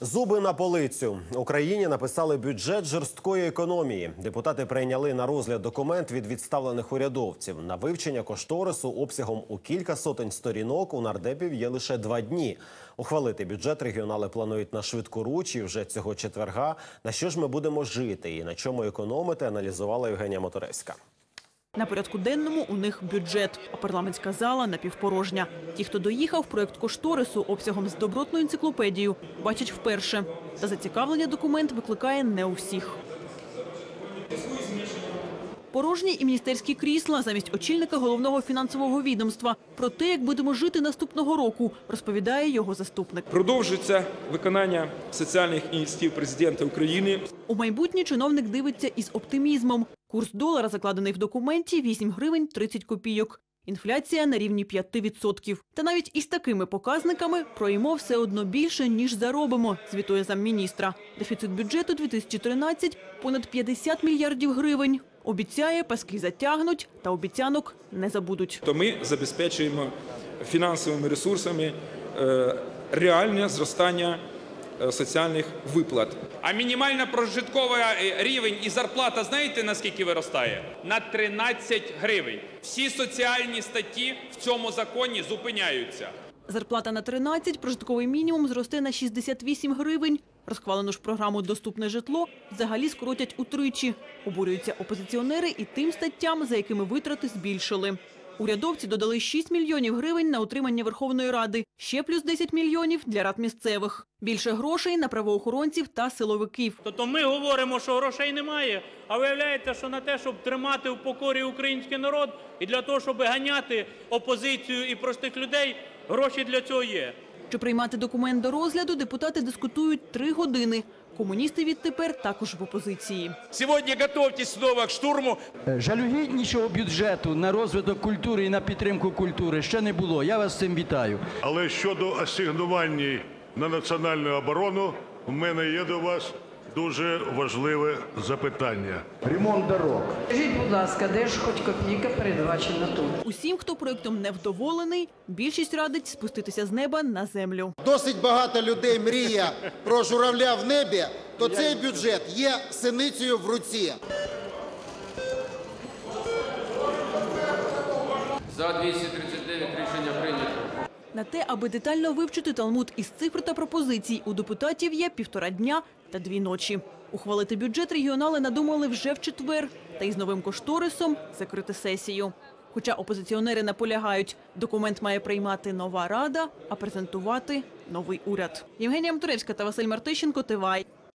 Зуби на полицю Україні написали бюджет жорсткої економії. Депутати прийняли на розгляд документ від відставлених урядовців. На вивчення кошторису обсягом у кілька сотень сторінок у нардепів є лише два дні. Ухвалити бюджет регіонали планують на швидку руч і вже цього четверга. На що ж ми будемо жити і на чому економити, аналізувала Євгенія Моторевська. На порядку денному у них бюджет, а парламентська зала напівпорожня. Ті, хто доїхав, проект кошторису обсягом з добротною енциклопедією, бачать вперше. Та зацікавлення документ викликає не у всіх. Порожні і міністерські крісла замість очільника головного фінансового відомства. Про те, як будемо жити наступного року, розповідає його заступник. Продовжується виконання соціальних ініціатив президента України. У майбутнє чиновник дивиться із оптимізмом. Курс долара, закладений в документі, 8 гривень 30 копійок. Інфляція на рівні 5%. Та навіть із такими показниками проїмо все одно більше, ніж заробимо, звітує замміністра. Дефіцит бюджету 2013 – понад 50 мільярдів гривень. Обіцяє, паски затягнуть, та обіцянок не забудуть. То ми забезпечуємо фінансовими ресурсами е, реальне зростання соціальних виплат. А мінімальна прожиткова е, рівень і зарплата знаєте наскільки виростає? На 13 гривень. Всі соціальні статті в цьому законі зупиняються. Зарплата на 13, прожитковий мінімум зросте на 68 гривень. Розхвалену ж програму «Доступне житло» взагалі скоротять утричі. Обурюються опозиціонери і тим статтям, за якими витрати збільшили. Урядовці додали 6 мільйонів гривень на утримання Верховної Ради, ще плюс 10 мільйонів для рад місцевих. Більше грошей на правоохоронців та силовиків. Тобто ми говоримо, що грошей немає, а виявляється, що на те, щоб тримати в покорі український народ і для того, щоб ганяти опозицію і простих людей, гроші для цього є. Чи приймати документ до розгляду, депутати дискутують три години. Комуністи відтепер також в опозиції. Сьогодні готуйтесь знову к штурму. Жалюгіднішого бюджету на розвиток культури і на підтримку культури ще не було. Я вас з цим вітаю. Але щодо асигнувань на національну оборону, в мене є до вас дуже важливе запитання. Ремонт дорог. Скажіть, будь ласка, де ж хоч копійка передбачена тут? Усім, хто проектом не вдоволений, більшість радить спуститися з неба на землю. досить багато людей мріє про журавля в небі, то цей бюджет є синицею в руці. За 239 рішення прийнято. На те, аби детально вивчити талмуд із цифр та пропозицій, у депутатів є півтора дня та дві ночі. Ухвалити бюджет регіонали надумали вже в четвер, та із новим кошторисом закрити сесію. Хоча опозиціонери наполягають, документ має приймати нова рада, а презентувати новий уряд. Євгенія Мтуревська та Василь Мартищенко. Тивай.